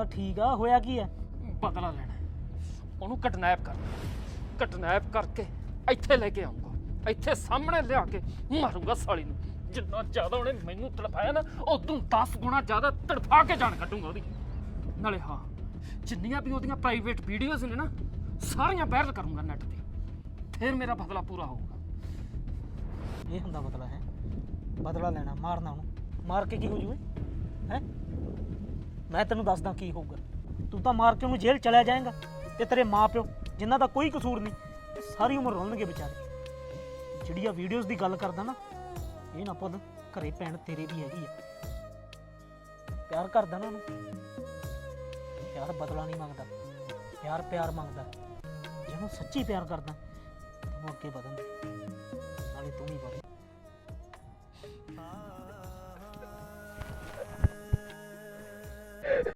ਤਾਂ ਠੀਕ ਆ ਹੋਇਆ ਕੀ ਹੈ ਬਦਲਾ ਲੈਣਾ ਹੈ। ਉਹਨੂੰ ਕਿਡਨੈਪ ਕਰ। ਕਿਡਨੈਪ ਕਰਕੇ ਇੱਥੇ ਲੈ ਕੇ ਆਉਂਗਾ ਇੱਥੇ ਸਾਹਮਣੇ ਲਿਆ ਕੇ ਮਾਰੂੰਗਾ ਸਾਲੀ ਨੂੰ। ਜਿੰਨਾ ਜ਼ਿਆਦਾ ਉਹਨੇ ਮੈਨੂੰ ਤੜਫਾਇਆ ਨਾ ਉਦੋਂ 10 ਗੁਣਾ ਜ਼ਿਆਦਾ ਤੜਫਾ ਕੇ ਜਾਨ ਕੱਢੂੰਗਾ ਉਹਦੀ। ਨਾਲੇ ਹਾਂ ਜਿੰਨੀਆਂ ਵੀ ਉਹਦੀਆਂ ਪ੍ਰਾਈਵੇਟ ਵੀਡੀਓਜ਼ ਨੇ ਨਾ ਸਾਰੀਆਂ ਵਾਇਰਲ ਕਰੂੰਗਾ ਨੈਟ ਤੇ। ਫਿਰ ਮੇਰਾ ਬਦਲਾ ਪੂਰਾ ਹੋਊਗਾ। ਇਹ ਹੁੰਦਾ ਬਦਲਾ ਹੈ? ਬਦਲਾ ਲੈਣਾ ਮਾਰਨਾ ਉਹਨੂੰ। ਮਾਰ ਕੇ ਕੀ ਹੋ ਜੂਏ ਹੈ? ਮੈਂ ਤੈਨੂੰ ਦੱਸਦਾ ਕੀ ਹੋਊਗਾ। ਤੂੰ ਤਾਂ ਮਾਰ ਕੇ ਉਹਨੂੰ ਜੇਲ੍ਹ ਚਲਿਆ ਜਾਏਗਾ ਤੇ ਤੇਰੇ ਮਾਪਿਓ, ਜਿਨ੍ਹਾਂ ਦਾ ਕੋਈ ਕਸੂਰ ਨਹੀਂ, ਸਾਰੀ ਉਮਰ ਰੋਣਗੇ ਵਿਚਾਰੇ। ਜਿਹੜੀ ਆ ਵੀਡੀਓਜ਼ ਦੀ ਗੱਲ ਕਰਦਾ ਨਾ, ਇਹ ਨਾ ਪੁੱਤ ਘਰੇ ਭੈਣ ਤੇਰੇ ਵੀ ਹੈਗੀ ਆ। ਪਿਆਰ ਕਰਦਾ ਨਾ ਉਹਨੂੰ। ਪਿਆਰ ਬਦਲਾ ਨਹੀਂ ਮੰਗਦਾ। ਪਿਆਰ ਪਿਆਰ ਮੰਗਦਾ। ਜਿਹਨੂੰ ਸੱਚੀ ਪਿਆਰ ਕਰਦਾ, ਤੂੰ ਅੱਗੇ ਵਧਣ ਦੇ ਨਾਲੇ ਤੂੰ ਵੀ ਵਧ।